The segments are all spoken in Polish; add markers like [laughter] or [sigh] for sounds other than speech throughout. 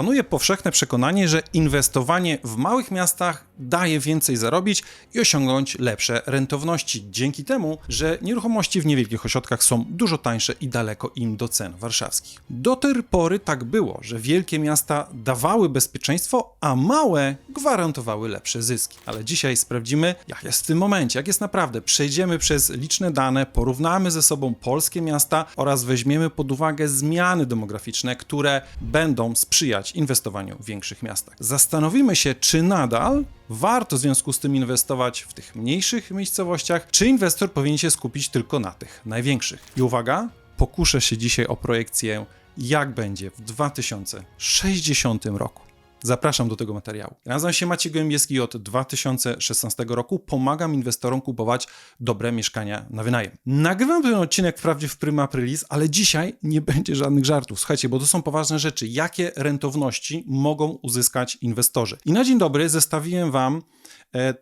Panuje powszechne przekonanie, że inwestowanie w małych miastach daje więcej zarobić i osiągnąć lepsze rentowności, dzięki temu, że nieruchomości w niewielkich ośrodkach są dużo tańsze i daleko im do cen warszawskich. Do tej pory tak było, że wielkie miasta dawały bezpieczeństwo, a małe gwarantowały lepsze zyski. Ale dzisiaj sprawdzimy, jak jest w tym momencie, jak jest naprawdę. Przejdziemy przez liczne dane, porównamy ze sobą polskie miasta oraz weźmiemy pod uwagę zmiany demograficzne, które będą sprzyjać inwestowaniu w większych miastach. Zastanowimy się, czy nadal warto w związku z tym inwestować w tych mniejszych miejscowościach, czy inwestor powinien się skupić tylko na tych największych. I uwaga, pokuszę się dzisiaj o projekcję, jak będzie w 2060 roku. Zapraszam do tego materiału. Nazywam się Maciej Gołębieski od 2016 roku. Pomagam inwestorom kupować dobre mieszkania na wynajem. Nagrywam ten odcinek wprawdzie w prima aprilis, ale dzisiaj nie [laughs] będzie żadnych żartów. Słuchajcie, bo to są poważne rzeczy. Jakie rentowności mogą uzyskać inwestorzy? I na dzień dobry zestawiłem Wam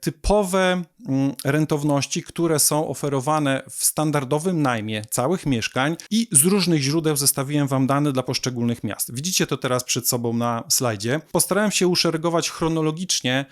typowe mm, rentowności, które są oferowane w standardowym najmie całych mieszkań i z różnych źródeł zestawiłem Wam dane dla poszczególnych miast. Widzicie to teraz przed sobą na slajdzie. Postarałem się uszeregować chronologicznie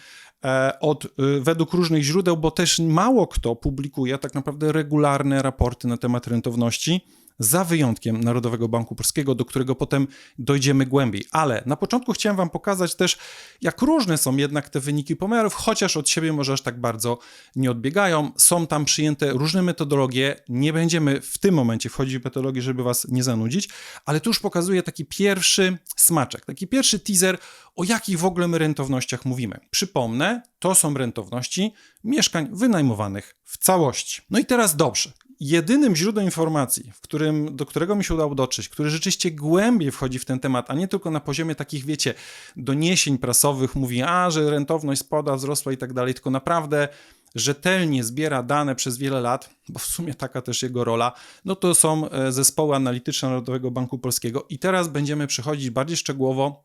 e, od, y, według różnych źródeł, bo też mało kto publikuje tak naprawdę regularne raporty na temat rentowności za wyjątkiem Narodowego Banku Polskiego, do którego potem dojdziemy głębiej. Ale na początku chciałem Wam pokazać też, jak różne są jednak te wyniki pomiarów, chociaż od siebie może aż tak bardzo nie odbiegają. Są tam przyjęte różne metodologie. Nie będziemy w tym momencie wchodzić w metodologię, żeby Was nie zanudzić, ale tu już pokazuję taki pierwszy smaczek, taki pierwszy teaser, o jakich w ogóle my rentownościach mówimy. Przypomnę, to są rentowności mieszkań wynajmowanych w całości. No i teraz dobrze jedynym źródłem informacji, w którym, do którego mi się udało dotrzeć, który rzeczywiście głębiej wchodzi w ten temat, a nie tylko na poziomie takich, wiecie, doniesień prasowych mówi, a, że rentowność spada, wzrosła i tak dalej, tylko naprawdę rzetelnie zbiera dane przez wiele lat, bo w sumie taka też jego rola, no to są e, zespoły analityczne Narodowego Banku Polskiego. I teraz będziemy przechodzić bardziej szczegółowo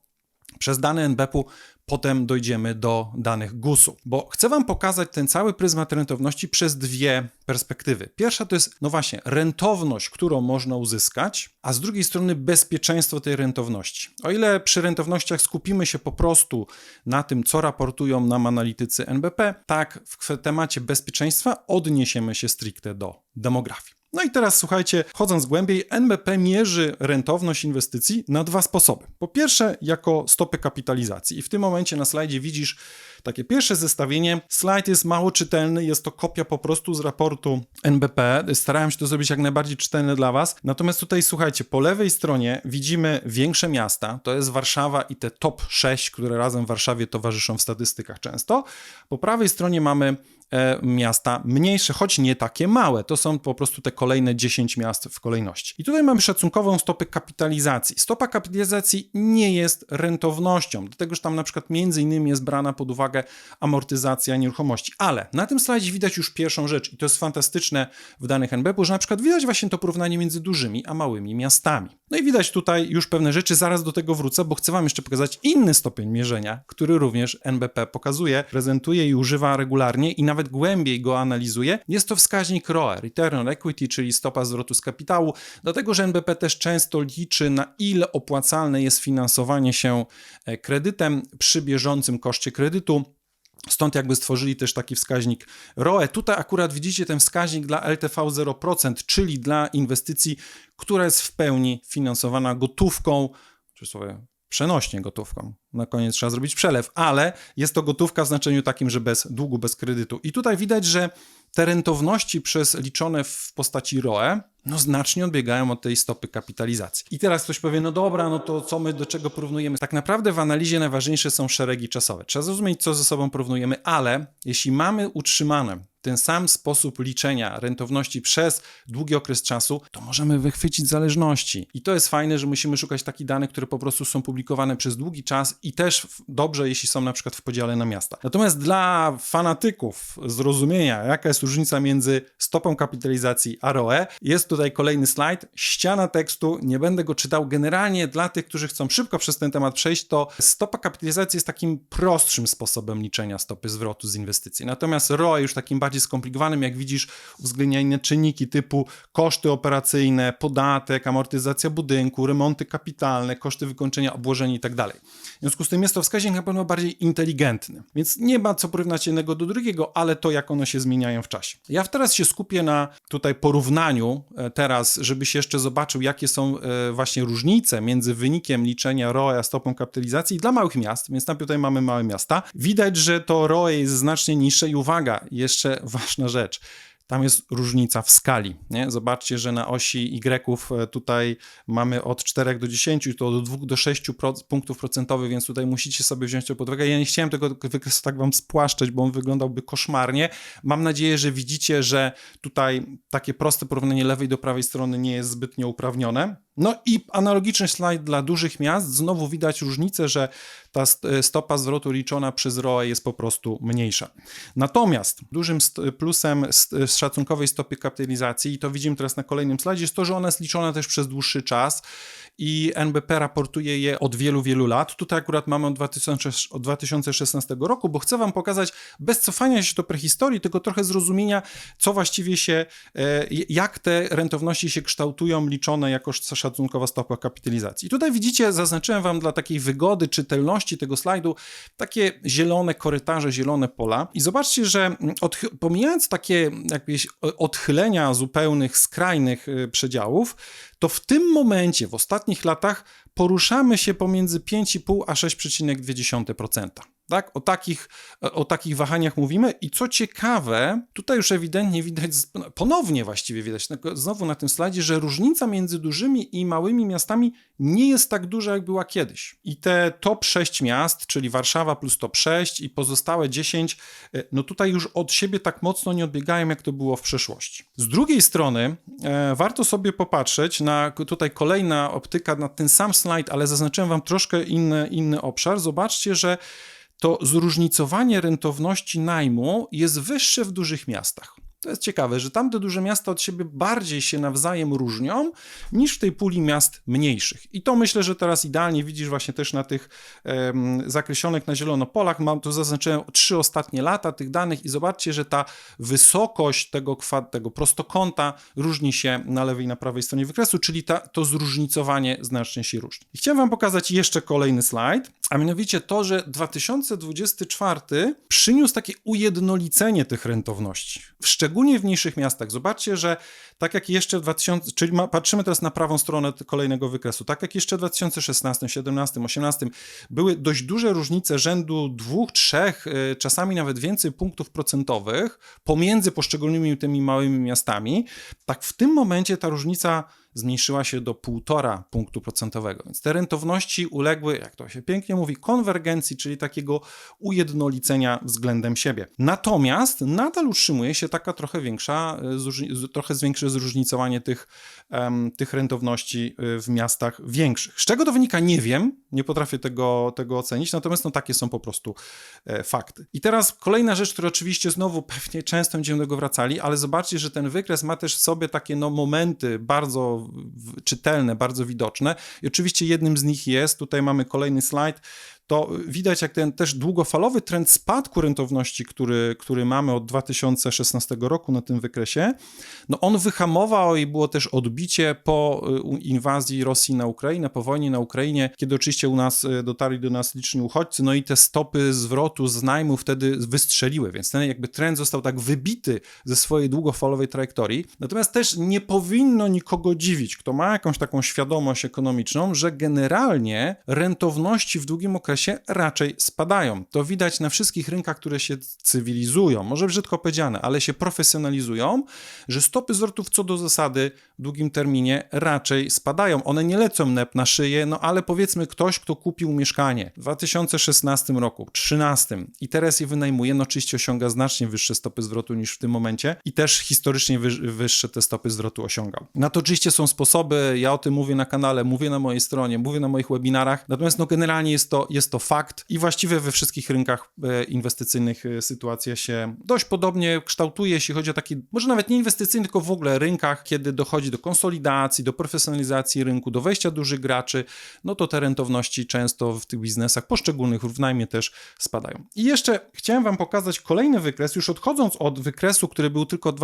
przez dane NBP-u potem dojdziemy do danych GUS-u, bo chcę Wam pokazać ten cały pryzmat rentowności przez dwie perspektywy. Pierwsza to jest, no właśnie, rentowność, którą można uzyskać, a z drugiej strony bezpieczeństwo tej rentowności. O ile przy rentownościach skupimy się po prostu na tym, co raportują nam analitycy NBP, tak w temacie bezpieczeństwa odniesiemy się stricte do demografii. No i teraz słuchajcie, chodząc głębiej, NBP mierzy rentowność inwestycji na dwa sposoby. Po pierwsze, jako stopy kapitalizacji. I w tym momencie na slajdzie widzisz takie pierwsze zestawienie. Slajd jest mało czytelny, jest to kopia po prostu z raportu NBP. Starałem się to zrobić jak najbardziej czytelne dla Was. Natomiast tutaj słuchajcie, po lewej stronie widzimy większe miasta, to jest Warszawa i te top 6, które razem w Warszawie towarzyszą w statystykach często. Po prawej stronie mamy miasta mniejsze, choć nie takie małe. To są po prostu te kolejne 10 miast w kolejności. I tutaj mamy szacunkową stopę kapitalizacji. Stopa kapitalizacji nie jest rentownością, dlatego że tam na przykład między innymi jest brana pod uwagę amortyzacja nieruchomości. Ale na tym slajdzie widać już pierwszą rzecz i to jest fantastyczne w danych NBP, że na przykład widać właśnie to porównanie między dużymi a małymi miastami. No i widać tutaj już pewne rzeczy, zaraz do tego wrócę, bo chcę Wam jeszcze pokazać inny stopień mierzenia, który również NBP pokazuje, prezentuje i używa regularnie i nawet głębiej go analizuje, jest to wskaźnik ROE, Return on Equity, czyli stopa zwrotu z kapitału, dlatego że NBP też często liczy na ile opłacalne jest finansowanie się e, kredytem przy bieżącym koszcie kredytu. Stąd jakby stworzyli też taki wskaźnik ROE. Tutaj akurat widzicie ten wskaźnik dla LTV 0%, czyli dla inwestycji, która jest w pełni finansowana gotówką, czy sobie przenośnie gotówką. Na koniec trzeba zrobić przelew, ale jest to gotówka w znaczeniu takim, że bez długu, bez kredytu. I tutaj widać, że te rentowności przez liczone w postaci ROE no znacznie odbiegają od tej stopy kapitalizacji. I teraz ktoś powie, no dobra, no to co my do czego porównujemy? Tak naprawdę w analizie najważniejsze są szeregi czasowe. Trzeba zrozumieć, co ze sobą porównujemy, ale jeśli mamy utrzymane ten sam sposób liczenia rentowności przez długi okres czasu, to możemy wychwycić zależności. I to jest fajne, że musimy szukać takich danych, które po prostu są publikowane przez długi czas i też dobrze, jeśli są na przykład w podziale na miasta. Natomiast dla fanatyków zrozumienia, jaka jest różnica między stopą kapitalizacji a ROE, jest tutaj kolejny slajd, ściana tekstu, nie będę go czytał. Generalnie dla tych, którzy chcą szybko przez ten temat przejść, to stopa kapitalizacji jest takim prostszym sposobem liczenia stopy zwrotu z inwestycji. Natomiast ROE już takim bardziej skomplikowanym, jak widzisz, uwzględnia inne czynniki typu koszty operacyjne, podatek, amortyzacja budynku, remonty kapitalne, koszty wykończenia, obłożenie i tak. W związku z tym jest to wskaźnik na pewno bardziej inteligentny. Więc nie ma co porównać jednego do drugiego, ale to jak one się zmieniają w czasie. Ja teraz się skupię na tutaj porównaniu e, teraz, żebyś jeszcze zobaczył, jakie są e, właśnie różnice między wynikiem liczenia ROE a stopą kapitalizacji dla małych miast, więc tam tutaj mamy małe miasta. Widać, że to ROE jest znacznie niższe i uwaga, jeszcze ważna rzecz tam jest różnica w skali. Nie? Zobaczcie, że na osi Y e, tutaj mamy od 4 do 10, to od 2 do 6 punktów procentowych, więc tutaj musicie sobie wziąć to pod uwagę. Ja nie chciałem tego wykresu tak wam spłaszczać, bo on wyglądałby koszmarnie. Mam nadzieję, że widzicie, że tutaj takie proste porównanie lewej do prawej strony nie jest zbytnio uprawnione. No i analogiczny slajd dla dużych miast. Znowu widać różnicę, że ta stopa zwrotu liczona przez ROE jest po prostu mniejsza. Natomiast dużym plusem z szacunkowej stopy kapitalizacji, i to widzimy teraz na kolejnym slajdzie, jest to, że ona jest liczona też przez dłuższy czas i NBP raportuje je od wielu, wielu lat. Tutaj akurat mamy od, 2000, od 2016 roku, bo chcę Wam pokazać bez cofania się do prehistorii, tylko trochę zrozumienia, co właściwie się, e, jak te rentowności się kształtują, liczone jako szacunkowa stopa kapitalizacji. I tutaj widzicie, zaznaczyłem Wam dla takiej wygody, czytelności tego slajdu, takie zielone korytarze, zielone pola. I zobaczcie, że pomijając takie jakieś odchylenia zupełnych, skrajnych e, przedziałów, to w tym momencie, w ostatnich latach, poruszamy się pomiędzy 5,5 a 6,2%. Tak? O, takich, o takich wahaniach mówimy i co ciekawe, tutaj już ewidentnie widać, ponownie właściwie widać, znowu na tym slajdzie, że różnica między dużymi i małymi miastami nie jest tak duża, jak była kiedyś. I te top 6 miast, czyli Warszawa plus top 6 i pozostałe 10, e, no tutaj już od siebie tak mocno nie odbiegają, jak to było w przeszłości. Z drugiej strony e, warto sobie popatrzeć na tutaj kolejna optyka na ten sam slajd, ale zaznaczyłem wam troszkę inny, inny obszar. Zobaczcie, że to zróżnicowanie rentowności najmu jest wyższe w dużych miastach. To jest ciekawe, że tamte duże miasta od siebie bardziej się nawzajem różnią niż w tej puli miast mniejszych. I to myślę, że teraz idealnie widzisz właśnie też na tych um, zakreślonych na zielono polach. Mam tu zaznaczyłem trzy ostatnie lata tych danych i zobaczcie, że ta wysokość tego, kwad, tego prostokąta różni się na lewej i na prawej stronie wykresu, czyli ta, to zróżnicowanie znacznie się różni. I chciałem wam pokazać jeszcze kolejny slajd, a mianowicie to, że 2024 przyniósł takie ujednolicenie tych rentowności. Szczególnie w mniejszych miastach. Zobaczcie, że tak jak jeszcze w 2000, czyli ma, patrzymy teraz na prawą stronę kolejnego wykresu, tak jak jeszcze w 2016, 17, 18 były dość duże różnice rzędu dwóch, trzech, y, czasami nawet więcej punktów procentowych pomiędzy poszczególnymi tymi małymi miastami, tak w tym momencie ta różnica zmniejszyła się do 1,5 punktu procentowego. Więc te rentowności uległy, jak to się pięknie mówi, konwergencji, czyli takiego ujednolicenia względem siebie. Natomiast nadal utrzymuje się taka trochę większa, e, trochę większe zróżnicowanie tych, um, tych rentowności e, w miastach większych. Z czego to wynika, nie wiem, nie potrafię tego, tego ocenić, natomiast no, takie są po prostu e, fakty. I teraz kolejna rzecz, która oczywiście znowu [laughs] pewnie często będziemy do tego wracali, ale zobaczcie, że ten wykres ma też w sobie takie no, momenty bardzo czytelne, bardzo widoczne. I oczywiście jednym z nich jest, tutaj mamy kolejny slajd, to widać jak ten też długofalowy trend spadku rentowności, który, który mamy od 2016 roku na tym wykresie, no on wyhamował i było też odbicie po y, inwazji Rosji na Ukrainę, po wojnie na Ukrainie, kiedy oczywiście u nas y, dotarli do nas liczni uchodźcy, no i te stopy zwrotu z najmu wtedy wystrzeliły, więc ten jakby trend został tak wybity ze swojej długofalowej trajektorii. Natomiast też nie powinno nikogo dziwić, kto ma jakąś taką świadomość ekonomiczną, że generalnie rentowności w długim okresie okresie raczej spadają. To widać na wszystkich rynkach, które się cywilizują, może brzydko powiedziane, ale się profesjonalizują, że stopy zwrotów co do zasady długim terminie raczej spadają. One nie lecą nep na szyję, no ale powiedzmy ktoś, kto kupił mieszkanie w 2016 roku, 2013 i teraz je wynajmuje, no oczywiście osiąga znacznie wyższe stopy zwrotu niż w tym momencie i też historycznie wyższe te stopy zwrotu osiągał. Na to oczywiście są sposoby, ja o tym mówię na kanale, mówię na mojej stronie, mówię na moich webinarach, natomiast no generalnie jest to, jest to fakt i właściwie we wszystkich rynkach e, inwestycyjnych e, sytuacja się dość podobnie kształtuje, jeśli chodzi o taki, może nawet nie inwestycyjny, tylko w ogóle rynkach, kiedy dochodzi do konsolidacji, do profesjonalizacji rynku, do wejścia dużych graczy, no to te rentowności często w tych biznesach poszczególnych w też spadają. I jeszcze chciałem Wam pokazać kolejny wykres, już odchodząc od wykresu, który był tylko od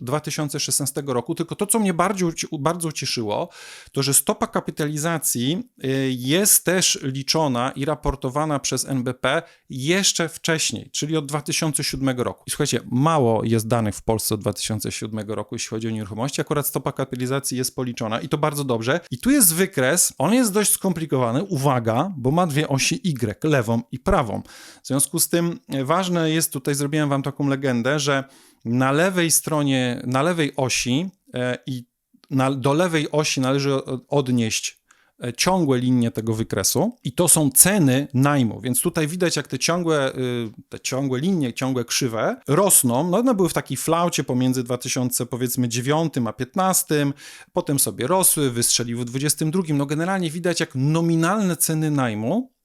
2016 roku, tylko to, co mnie bardzo, bardzo cieszyło, to że stopa kapitalizacji y, jest też liczona i raportowana przez NBP jeszcze wcześniej, czyli od 2007 roku. I słuchajcie, mało jest danych w Polsce od 2007 roku, jeśli chodzi o nieruchomości. Akurat stopa kapitalizacji jest policzona i to bardzo dobrze. I tu jest wykres, on jest dość skomplikowany, uwaga, bo ma dwie osi Y, lewą i prawą. W związku z tym ważne jest, tutaj zrobiłem wam taką legendę, że na lewej stronie, na lewej osi e, i na, do lewej osi należy odnieść e, ciągłe linie tego wykresu i to są ceny najmu, więc tutaj widać jak te ciągłe, y, te ciągłe linie, ciągłe krzywe rosną, no one były w takiej flaucie pomiędzy 2000 powiedzmy 9 a 15, potem sobie rosły, wystrzeliły w 22, no generalnie widać jak nominalne ceny najmu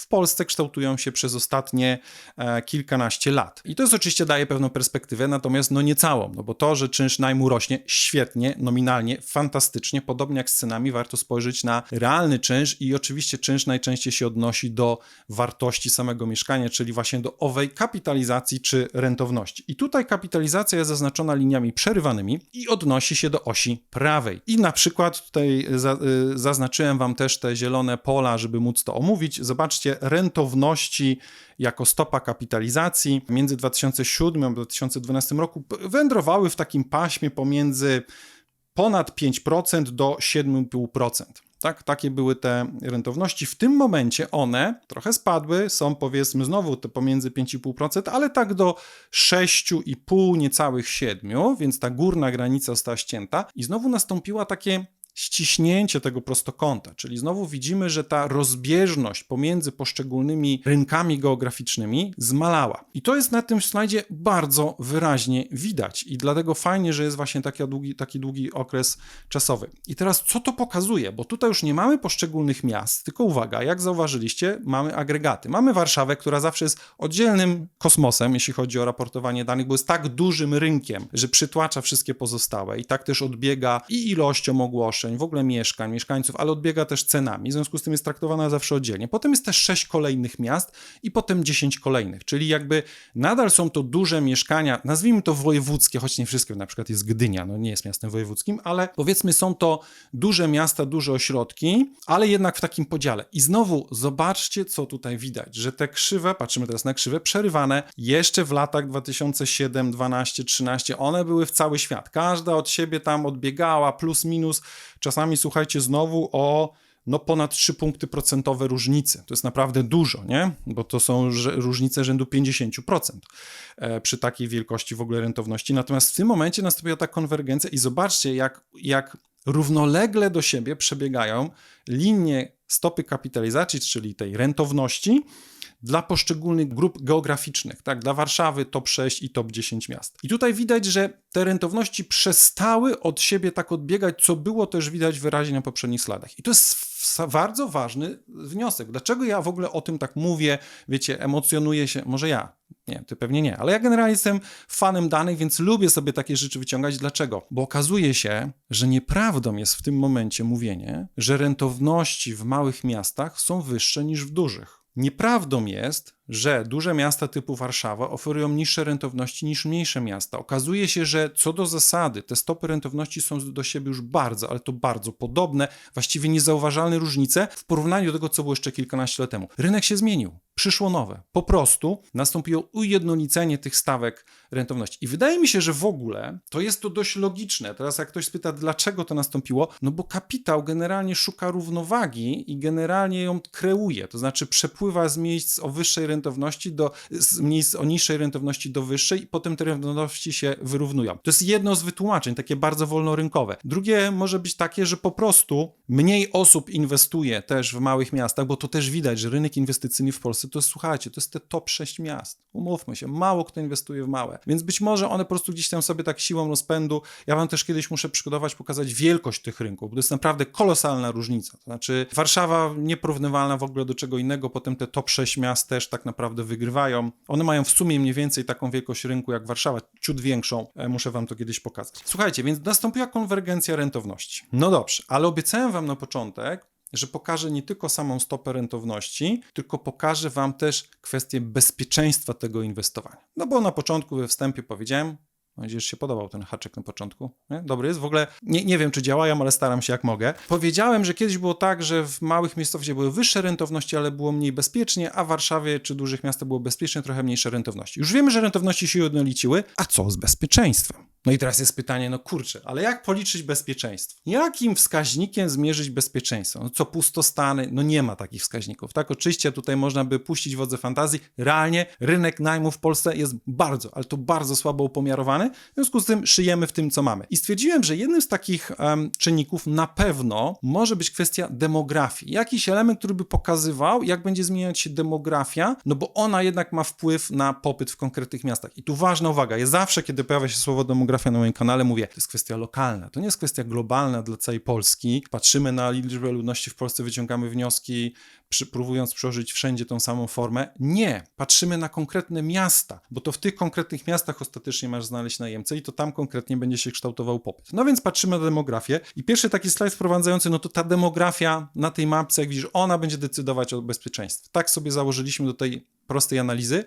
w Polsce kształtują się przez ostatnie e, kilkanaście lat. I to jest oczywiście daje pewną perspektywę, natomiast no nie całą, no bo to, że czynsz najmu rośnie świetnie, nominalnie, fantastycznie, podobnie jak z cenami, warto spojrzeć na realny czynsz i oczywiście czynsz najczęściej się odnosi do wartości samego mieszkania, czyli właśnie do owej kapitalizacji czy rentowności. I tutaj kapitalizacja jest zaznaczona liniami przerywanymi i odnosi się do osi prawej. I na przykład tutaj y, zaznaczyłem Wam też te zielone pola, żeby móc to omówić. Zobaczcie, rentowności jako stopa kapitalizacji między 2007 a 2012 roku wędrowały w takim paśmie pomiędzy ponad 5% do 7,5%. Tak, takie były te rentowności. W tym momencie one trochę spadły, są powiedzmy znowu to pomiędzy 5,5%, ale tak do 6,5, niecałych 7, więc ta górna granica została ścięta i znowu nastąpiła takie ściśnięcie tego prostokąta, czyli znowu widzimy, że ta rozbieżność pomiędzy poszczególnymi rynkami geograficznymi zmalała. I to jest na tym slajdzie bardzo wyraźnie widać i dlatego fajnie, że jest właśnie taki długi, taki długi okres czasowy. I teraz co to pokazuje? Bo tutaj już nie mamy poszczególnych miast, tylko uwaga, jak zauważyliście, mamy agregaty. Mamy Warszawę, która zawsze jest oddzielnym kosmosem, jeśli chodzi o raportowanie danych, bo jest tak dużym rynkiem, że przytłacza wszystkie pozostałe i tak też odbiega i ilością ogłoszeń, w ogóle mieszkań, mieszkańców, ale odbiega też cenami, w związku z tym jest traktowana zawsze oddzielnie. Potem jest też sześć kolejnych miast i potem dziesięć kolejnych, czyli jakby nadal są to duże mieszkania, nazwijmy to wojewódzkie, choć nie wszystkie, na przykład jest Gdynia, no nie jest miastem wojewódzkim, ale powiedzmy są to duże miasta, duże ośrodki, ale jednak w takim podziale. I znowu zobaczcie, co tutaj widać, że te krzywe, patrzymy teraz na krzywe, przerywane jeszcze w latach 2007, 12, 13, one były w cały świat. Każda od siebie tam odbiegała, plus minus Czasami słuchajcie znowu o no ponad 3 punkty procentowe różnicy. To jest naprawdę dużo, nie? Bo to są różnice rzędu 50% e, przy takiej wielkości w ogóle rentowności. Natomiast w tym momencie nastąpiła ta konwergencja i zobaczcie, jak, jak równolegle do siebie przebiegają linie stopy kapitalizacji, czyli tej rentowności, dla poszczególnych grup geograficznych, tak, dla Warszawy top 6 i top 10 miast. I tutaj widać, że te rentowności przestały od siebie tak odbiegać, co było też widać wyraźnie na poprzednich slajdach. I to jest bardzo ważny wniosek. Dlaczego ja w ogóle o tym tak mówię, wiecie, emocjonuję się, może ja, nie, ty pewnie nie, ale ja generalnie jestem fanem danych, więc lubię sobie takie rzeczy wyciągać. Dlaczego? Bo okazuje się, że nieprawdą jest w tym momencie mówienie, że rentowności w małych miastach są wyższe niż w dużych. Nieprawdą jest, że duże miasta typu Warszawa oferują niższe rentowności niż mniejsze miasta. Okazuje się, że co do zasady te stopy rentowności są do siebie już bardzo, ale to bardzo podobne, właściwie niezauważalne różnice w porównaniu do tego, co było jeszcze kilkanaście lat temu. Rynek się zmienił, przyszło nowe. Po prostu nastąpiło ujednolicenie tych stawek rentowności. I wydaje mi się, że w ogóle to jest to dość logiczne. Teraz jak ktoś spyta, dlaczego to nastąpiło, no bo kapitał generalnie szuka równowagi i generalnie ją kreuje, to znaczy przepływa z miejsc o wyższej rentowności do, z miejsc o niższej rentowności do wyższej i potem te rentowności się wyrównują. To jest jedno z wytłumaczeń, takie bardzo wolnorynkowe. Drugie może być takie, że po prostu mniej osób inwestuje też w małych miastach, bo to też widać, że rynek inwestycyjny w Polsce to słuchajcie, to jest te top 6 miast. Umówmy się, mało kto inwestuje w małe. Więc być może one po prostu gdzieś tam sobie tak siłą rozpędu. Ja wam też kiedyś muszę przygotować, pokazać wielkość tych rynków, bo to jest naprawdę kolosalna różnica. To znaczy Warszawa nieporównywalna w ogóle do czego innego, potem te top 6 miast też tak naprawdę wygrywają. One mają w sumie mniej więcej taką wielkość rynku jak Warszawa, ciut większą. E, Muszę wam to kiedyś pokazać. Słuchajcie, więc nastąpiła konwergencja rentowności. No dobrze, ale obiecałem wam na początek, że pokażę nie tylko samą stopę rentowności, tylko pokażę Wam też kwestię bezpieczeństwa tego inwestowania. No bo na początku we wstępie powiedziałem, mam że się podobał ten haczyk na początku. Nie? Dobry jest. W ogóle nie, nie wiem, czy działają, ale staram się jak mogę. Powiedziałem, że kiedyś było tak, że w małych miejscowościach były wyższe rentowności, ale było mniej bezpiecznie, a w Warszawie czy dużych miastach było bezpiecznie, trochę mniejsze rentowności. Już wiemy, że rentowności się jednoliciły, a co z bezpieczeństwem? No i teraz jest pytanie, no kurczę, ale jak policzyć bezpieczeństwo? Jakim wskaźnikiem zmierzyć bezpieczeństwo? No co pustostany? No nie ma takich wskaźników. Tak, oczywiście tutaj można by puścić wodze fantazji. Realnie rynek najmu w Polsce jest bardzo, ale to bardzo słabo upomiarowany. W związku z tym szyjemy w tym, co mamy. I stwierdziłem, że jednym z takich um, czynników na pewno może być kwestia demografii. Jakiś element, który by pokazywał, jak będzie zmieniać się demografia, no bo ona jednak ma wpływ na popyt w konkretnych miastach. I tu ważna uwaga, ja zawsze, kiedy pojawia się słowo demografia, demografia na moim kanale, mówię, to jest kwestia lokalna, to nie jest kwestia globalna dla całej Polski. Patrzymy na liczbę ludności w Polsce, wyciągamy wnioski, przy, próbując przełożyć wszędzie tą samą formę. Nie, patrzymy na konkretne miasta, bo to w tych konkretnych miastach ostatecznie masz znaleźć najemcę i to tam konkretnie będzie się kształtował popyt. No więc patrzymy na demografię i pierwszy taki slajd wprowadzający, no to ta demografia na tej mapce, jak widzisz, ona będzie decydować o bezpieczeństwie. Tak sobie założyliśmy do tej prostej analizy.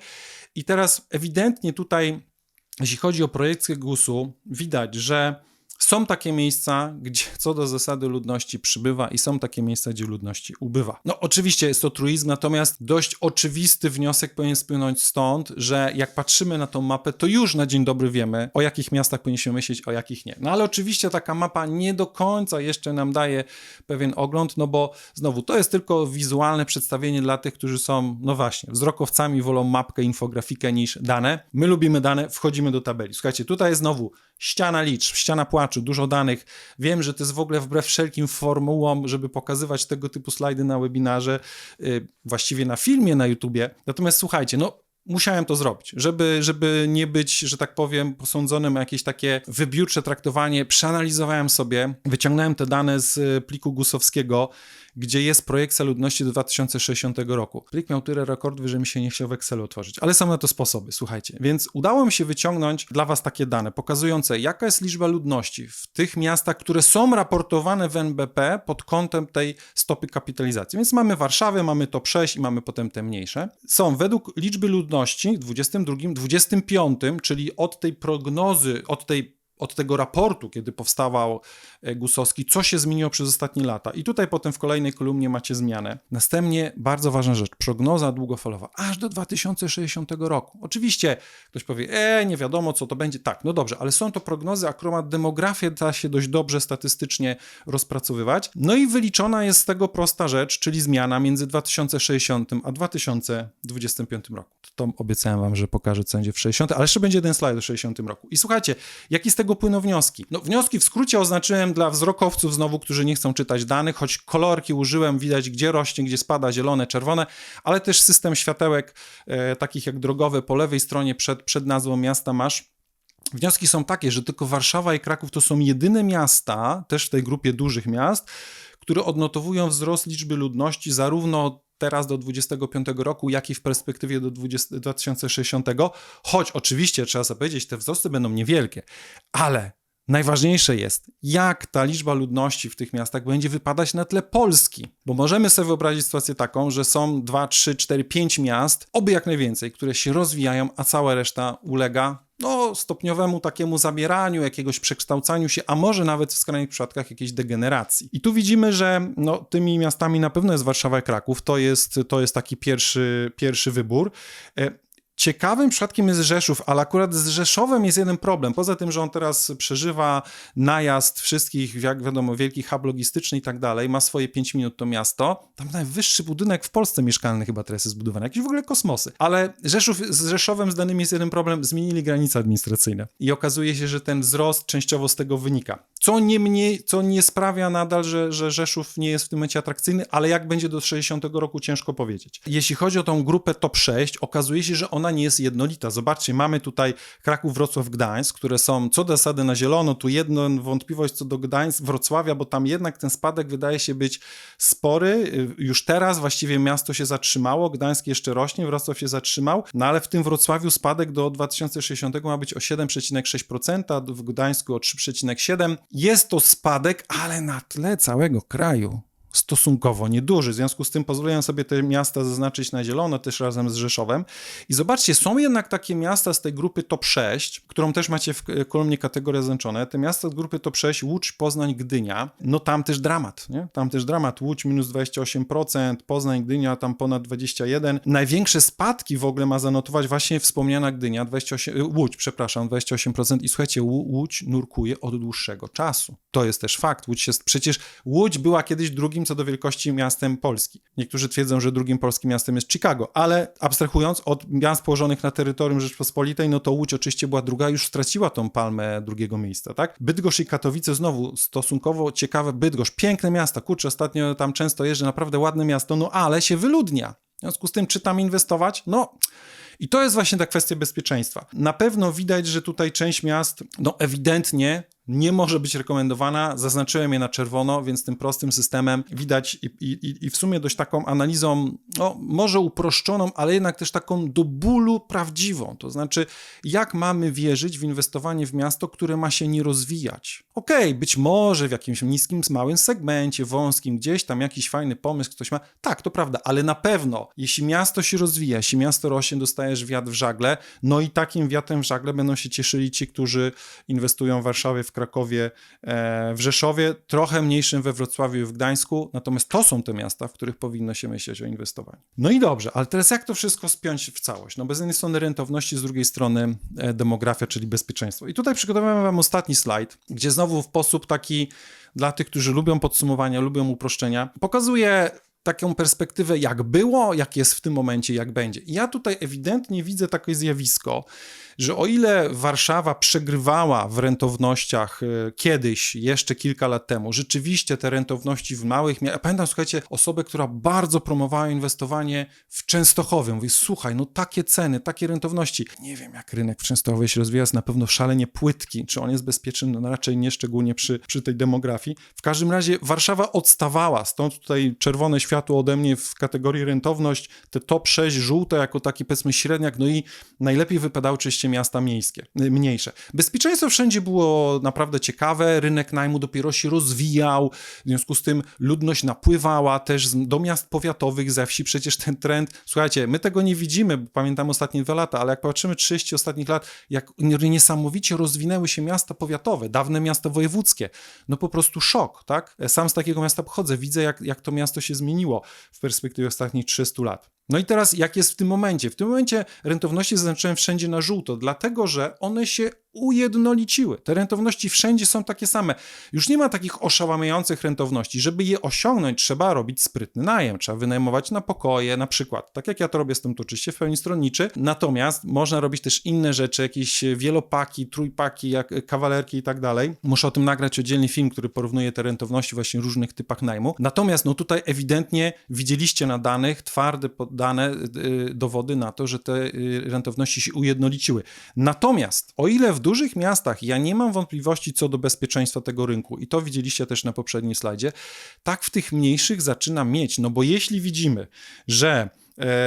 I teraz ewidentnie tutaj jeśli chodzi o projekcję GUS-u, widać, że są takie miejsca, gdzie co do zasady ludności przybywa i są takie miejsca, gdzie ludności ubywa. No oczywiście jest to truizm, natomiast dość oczywisty wniosek powinien spłynąć stąd, że jak patrzymy na tą mapę, to już na dzień dobry wiemy, o jakich miastach powinniśmy myśleć, o jakich nie. No ale oczywiście taka mapa nie do końca jeszcze nam daje pewien ogląd, no bo znowu to jest tylko wizualne przedstawienie dla tych, którzy są, no właśnie, wzrokowcami, wolą mapkę, infografikę niż dane. My lubimy dane, wchodzimy do tabeli. Słuchajcie, tutaj znowu ściana liczb, ściana płaczy, dużo danych. Wiem, że to jest w ogóle wbrew wszelkim formułom, żeby pokazywać tego typu slajdy na webinarze, yy, właściwie na filmie na YouTubie. Natomiast słuchajcie, no musiałem to zrobić, żeby, żeby nie być, że tak powiem, posądzonym o jakieś takie wybiórcze traktowanie. Przeanalizowałem sobie, wyciągnąłem te dane z pliku gusowskiego, gdzie jest projekcja ludności do 2060 roku. Plik miał tyle rekordów, że mi się nie chciał w Excelu otworzyć, ale są na to sposoby, słuchajcie. Więc udało mi się wyciągnąć dla Was takie dane pokazujące, jaka jest liczba ludności w tych miastach, które są raportowane w NBP pod kątem tej stopy kapitalizacji. Więc mamy Warszawę, mamy top 6 i mamy potem te mniejsze. Są według liczby ludności w 22, 25, czyli od tej prognozy, od tej od tego raportu, kiedy powstawał e, Gusowski, co się zmieniło przez ostatnie lata. I tutaj potem w kolejnej kolumnie macie zmianę. Następnie bardzo ważna rzecz, prognoza długofalowa, aż do 2060 roku. Oczywiście ktoś powie, e, nie wiadomo co to będzie. Tak, no dobrze, ale są to prognozy, akurat demografię da się dość dobrze statystycznie rozpracowywać. No i wyliczona jest z tego prosta rzecz, czyli zmiana między 2060 a 2025 roku. To obiecałem wam, że pokażę co będzie w 60, ale jeszcze będzie jeden slajd o 60 roku. I słuchajcie, jaki z tego płyną wnioski? No wnioski w skrócie oznaczyłem dla wzrokowców znowu, którzy nie chcą czytać danych, choć kolorki użyłem, widać gdzie rośnie, gdzie spada, zielone, czerwone, ale też system światełek, e, takich jak drogowe po lewej stronie przed, przed nazwą miasta masz. Wnioski są takie, że tylko Warszawa i Kraków to są jedyne miasta, też w tej grupie dużych miast, które odnotowują wzrost liczby ludności zarówno teraz do 25 roku, jak i w perspektywie do 20, 2060, choć oczywiście trzeba sobie powiedzieć, te wzrosty będą niewielkie, ale Najważniejsze jest, jak ta liczba ludności w tych miastach będzie wypadać na tle Polski. Bo możemy sobie wyobrazić sytuację taką, że są 2, 3, 4, 5 miast, oby jak najwięcej, które się rozwijają, a cała reszta ulega no, stopniowemu takiemu zabieraniu, jakiegoś przekształcaniu się, a może nawet w skrajnych przypadkach jakiejś degeneracji. I tu widzimy, że no, tymi miastami na pewno jest Warszawa i Kraków, to jest, to jest taki pierwszy, pierwszy wybór. Ciekawym przypadkiem jest Rzeszów, ale akurat z Rzeszowem jest jeden problem. Poza tym, że on teraz przeżywa najazd wszystkich, jak wiadomo, wielkich hub logistyczny i tak dalej, ma swoje 5 minut to miasto. Tam najwyższy budynek w Polsce mieszkalny chyba teraz jest zbudowany, jakieś w ogóle kosmosy. Ale Rzeszów, z Rzeszowem z danymi jest jeden problem, zmienili granice administracyjne. I okazuje się, że ten wzrost częściowo z tego wynika. Co nie mniej, co nie sprawia nadal, że, że Rzeszów nie jest w tym momencie atrakcyjny, ale jak będzie do 60 roku, ciężko powiedzieć. Jeśli chodzi o tą grupę top 6, okazuje się, że ona nie jest jednolita. Zobaczcie, mamy tutaj Kraków, Wrocław, Gdańsk, które są co do zasady na zielono. Tu jedna wątpliwość co do Gdańsk, Wrocławia, bo tam jednak ten spadek wydaje się być spory. Już teraz właściwie miasto się zatrzymało, Gdańsk jeszcze rośnie, Wrocław się zatrzymał, no ale w tym Wrocławiu spadek do 2060 ma być o 7,6%, w Gdańsku o 3,7%. Jest to spadek, ale na tle całego kraju stosunkowo nieduży. W związku z tym pozwoliłem sobie te miasta zaznaczyć na zielono, też razem z Rzeszowem. I zobaczcie, są jednak takie miasta z tej grupy top 6, którą też macie w kolumnie kategorie zaznaczone. Te miasta z grupy top 6, Łódź, Poznań, Gdynia, no tam też dramat, nie? Tam też dramat. Łódź minus 28%, Poznań, Gdynia tam ponad 21%. Największe spadki w ogóle ma zanotować właśnie wspomniana Gdynia, 28, Łódź, przepraszam, 28%. I słuchajcie, Łódź nurkuje od dłuższego czasu. To jest też fakt. Łódź jest, przecież Łódź była kiedyś drugim co do wielkości miastem Polski. Niektórzy twierdzą, że drugim polskim miastem jest Chicago, ale abstrahując od miast położonych na terytorium Rzeczpospolitej, no to Łódź oczywiście była druga, już straciła tą palmę drugiego miejsca, tak? Bydgoszcz i Katowice znowu stosunkowo ciekawe. Bydgoszcz, piękne miasta, kurczę, ostatnio tam często jeżdżę, naprawdę ładne miasto, no ale się wyludnia. W związku z tym, czy tam inwestować? No, i to jest właśnie ta kwestia bezpieczeństwa. Na pewno widać, że tutaj część miast, no ewidentnie nie może być rekomendowana. Zaznaczyłem je na czerwono, więc tym prostym systemem widać i, i, i, w sumie dość taką analizą, no, może uproszczoną, ale jednak też taką do bólu prawdziwą. To znaczy, jak mamy wierzyć w inwestowanie w miasto, które ma się nie rozwijać? Okej, okay, być może w jakimś niskim, małym segmencie, wąskim, gdzieś tam jakiś fajny pomysł ktoś ma. Tak, to prawda, ale na pewno, jeśli miasto się rozwija, jeśli miasto rośnie, dostajesz wiatr w żagle, no i takim wiatrem w żagle będą się cieszyli ci, którzy inwestują w Warszawie, w Krakowie, e, w Rzeszowie, trochę mniejszym we Wrocławiu i w Gdańsku, natomiast to są te miasta, w których powinno się myśleć o inwestowaniu. No i dobrze, ale teraz jak to wszystko spiąć w całość? No bez jednej strony rentowności, z drugiej strony e, demografia, czyli bezpieczeństwo. I tutaj przygotowałem wam ostatni slajd, gdzie znowu w sposób taki dla tych, którzy lubią podsumowania, lubią uproszczenia, pokazuję taką perspektywę, jak było, jak jest w tym momencie, jak będzie. Ja tutaj ewidentnie widzę takie zjawisko, że o ile Warszawa przegrywała w rentownościach e, kiedyś, jeszcze kilka lat temu, rzeczywiście te rentowności w małych miastach, pamiętam, słuchajcie, osobę, która bardzo promowała inwestowanie w Częstochowie, mówi, słuchaj, no takie ceny, takie rentowności, nie wiem jak rynek w Częstochowie się rozwija, jest na pewno szalenie płytki, czy on jest bezpieczny, no raczej nie, szczególnie przy, przy tej demografii. W każdym razie Warszawa odstawała, stąd tutaj czerwone światło ode mnie w kategorii rentowność, te top 6 żółte jako taki powiedzmy średniak, no i najlepiej wypadały oczywiście miasta miejskie, y, mniejsze. Bezpieczeństwo wszędzie było naprawdę ciekawe, rynek najmu dopiero się rozwijał, w związku z tym ludność napływała też do miast powiatowych, ze wsi przecież ten trend, słuchajcie, my tego nie widzimy, bo pamiętam ostatnie dwa lata, ale jak patrzymy 30 ostatnich lat, jak niesamowicie rozwinęły się miasta powiatowe, dawne miasta wojewódzkie, no po prostu szok, tak? Sam z takiego miasta pochodzę, widzę jak, jak to miasto się zmieniło w perspektywie ostatnich 300 lat. No i teraz jak jest w tym momencie? W tym momencie rentowności zaznaczyłem wszędzie na żółto, dlatego że one się ujednoliciły. Te rentowności wszędzie są takie same. Już nie ma takich oszałamiających rentowności. Żeby je osiągnąć, trzeba robić sprytny najem, trzeba wynajmować na pokoje, na przykład. Tak jak ja to robię, jestem tu oczywiście w pełni stronniczy. Natomiast można robić też inne rzeczy, jakieś wielopaki, trójpaki, jak kawalerki i tak dalej. Muszę o tym nagrać oddzielny film, który porównuje te rentowności właśnie różnych typach najmu. Natomiast no tutaj ewidentnie widzieliście na danych twarde dane, y, dowody na to, że te y, rentowności się ujednoliciły. Natomiast o ile w dużych miastach ja nie mam wątpliwości co do bezpieczeństwa tego rynku i to widzieliście też na poprzednim slajdzie, tak w tych mniejszych zaczyna mieć, no bo jeśli widzimy, że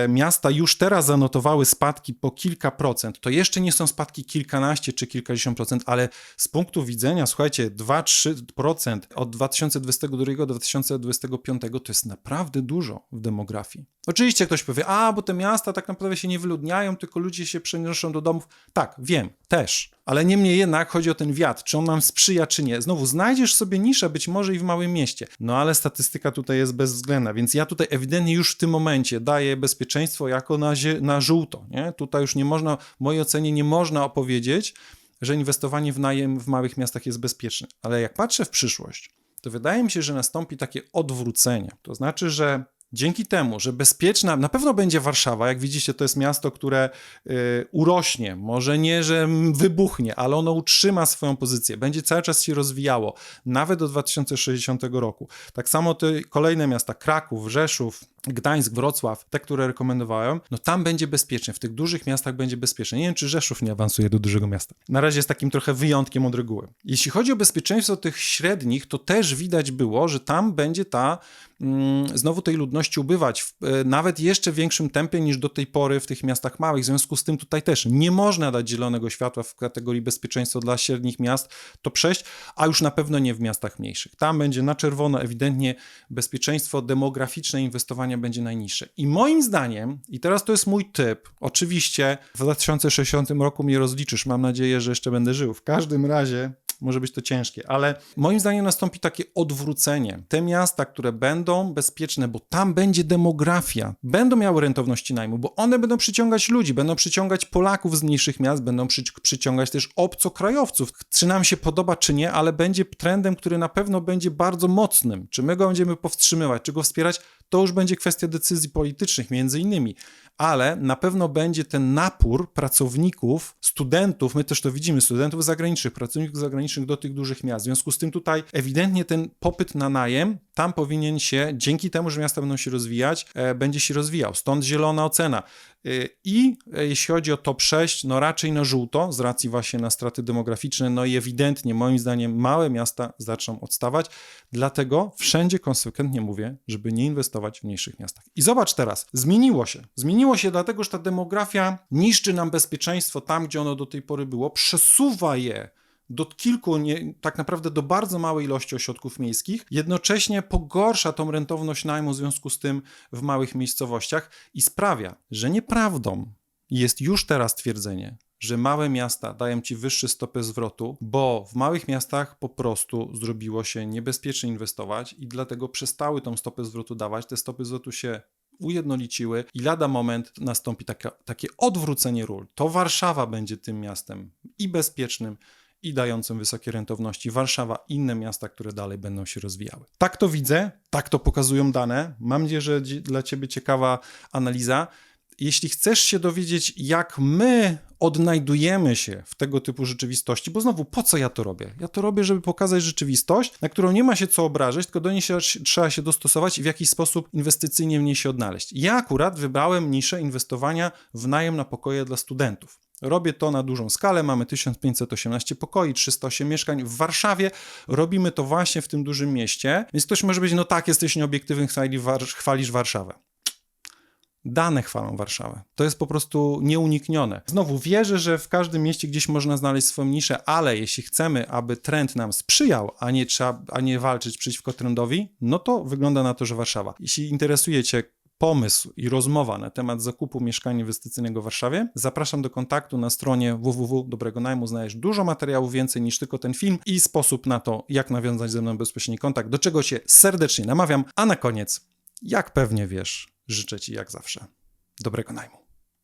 miasta już teraz zanotowały spadki po kilka procent, to jeszcze nie są spadki kilkanaście czy kilkadziesiąt procent, ale z punktu widzenia, słuchajcie, 2-3% od 2022 do 2025 to jest naprawdę dużo w demografii. Oczywiście ktoś powie, a bo te miasta tak naprawdę się nie wyludniają, tylko ludzie się przenoszą do domów. Tak, wiem, też. Ale niemniej jednak chodzi o ten wiatr, czy on nam sprzyja, czy nie. Znowu, znajdziesz sobie niszę być może i w małym mieście, no ale statystyka tutaj jest bezwzględna, więc ja tutaj ewidentnie już w tym momencie daję bezpieczeństwo jako na, na żółto. Nie? Tutaj już nie można, w mojej ocenie nie można opowiedzieć, że inwestowanie w najem w małych miastach jest bezpieczne. Ale jak patrzę w przyszłość, to wydaje mi się, że nastąpi takie odwrócenie. To znaczy, że dzięki temu, że bezpieczna, na pewno będzie Warszawa, jak widzicie, to jest miasto, które y, urośnie, może nie, że wybuchnie, ale ono utrzyma swoją pozycję, będzie cały czas się rozwijało, nawet do 2060 roku. Tak samo te kolejne miasta, Kraków, Rzeszów, Gdańsk, Wrocław, te, które rekomendowałem, no tam będzie bezpiecznie, w tych dużych miastach będzie bezpiecznie. Nie wiem, czy Rzeszów nie awansuje do dużego miasta. Na razie jest takim trochę wyjątkiem od reguły. Jeśli chodzi o bezpieczeństwo tych średnich, to też widać było, że tam będzie ta, mm, znowu tej ludności ubywać, w, e, nawet jeszcze większym tempie niż do tej pory w tych miastach małych. W związku z tym tutaj też nie można dać zielonego światła w kategorii bezpieczeństwo dla średnich miast, to przejść, a już na pewno nie w miastach mniejszych. Tam będzie na czerwono ewidentnie bezpieczeństwo demograficzne będzie najniższe. I moim zdaniem, i teraz to jest mój typ, oczywiście w 2060 roku mnie rozliczysz, mam nadzieję, że jeszcze będę żył. W każdym razie może być to ciężkie, ale moim zdaniem nastąpi takie odwrócenie. Te miasta, które będą bezpieczne, bo tam będzie demografia, będą miały rentowności najmu, bo one będą przyciągać ludzi, będą przyciągać Polaków z mniejszych miast, będą przy, przyciągać też obcokrajowców. Czy nam się podoba, czy nie, ale będzie trendem, który na pewno będzie bardzo mocnym. Czy my go będziemy powstrzymywać, czy go wspierać, to już będzie kwestia decyzji politycznych, między innymi. Ale na pewno będzie ten napór pracowników, studentów, my też to widzimy, studentów zagranicznych, pracowników zagranicznych do tych dużych miast. W związku z tym tutaj ewidentnie ten popyt na najem tam powinien się, dzięki temu, że miasta będą się rozwijać, e, będzie się rozwijał. Stąd zielona ocena. E, I e, jeśli chodzi o top 6, no raczej na żółto, z racji właśnie na straty demograficzne, no i ewidentnie, moim zdaniem, małe miasta zaczną odstawać. Dlatego wszędzie konsekwentnie mówię, żeby nie inwestować w mniejszych miastach. I zobacz teraz, zmieniło się. Zmieniło się dlatego, że ta demografia niszczy nam bezpieczeństwo tam, gdzie ono do tej pory było, przesuwa je do kilku, nie, tak naprawdę do bardzo małej ilości ośrodków miejskich, jednocześnie pogorsza tą rentowność najmu w związku z tym w małych miejscowościach i sprawia, że nieprawdą jest już teraz twierdzenie, że małe miasta dają ci wyższe stopy zwrotu, bo w małych miastach po prostu zrobiło się niebezpiecznie inwestować i dlatego przestały tą stopę zwrotu dawać. Te stopy zwrotu się ujednoliciły i lada moment nastąpi taka, takie odwrócenie ról. To Warszawa będzie tym miastem i bezpiecznym, i dającym wysokie rentowności. Warszawa, inne miasta, które dalej będą się rozwijały. Tak to widzę, tak to pokazują dane. Mam nadzieję, że dla Ciebie ciekawa analiza. Jeśli chcesz się dowiedzieć, jak my odnajdujemy się w tego typu rzeczywistości, bo znowu, po co ja to robię? Ja to robię, żeby pokazać rzeczywistość, na którą nie ma się co obrażać, tylko do niej się, trzeba się dostosować i w jakiś sposób inwestycyjnie w niej się odnaleźć. Ja akurat wybrałem niszę inwestowania w najem na pokoje dla studentów. Robię to na dużą skalę, mamy 1518 pokoi, 308 mieszkań w Warszawie. Robimy to właśnie w tym dużym mieście. Więc ktoś może być, no tak, jesteś nieobiektywny, chwalisz Warszawę. Dane chwalą Warszawę. To jest po prostu nieuniknione. Znowu wierzę, że w każdym mieście gdzieś można znaleźć swoją niszę, ale jeśli chcemy, aby trend nam sprzyjał, a nie, trzeba, a nie walczyć przeciwko trendowi, no to wygląda na to, że Warszawa. Jeśli interesuje Cię pomysł i rozmowa na temat zakupu mieszkania inwestycyjnego w Warszawie, zapraszam do kontaktu na stronie www.dobrego najmu. Znajdziesz dużo materiałów więcej niż tylko ten film i sposób na to, jak nawiązać ze mną bezpośredni kontakt, do czego Cię serdecznie namawiam. A na koniec, jak pewnie wiesz, życzę Ci jak zawsze dobrego najmu.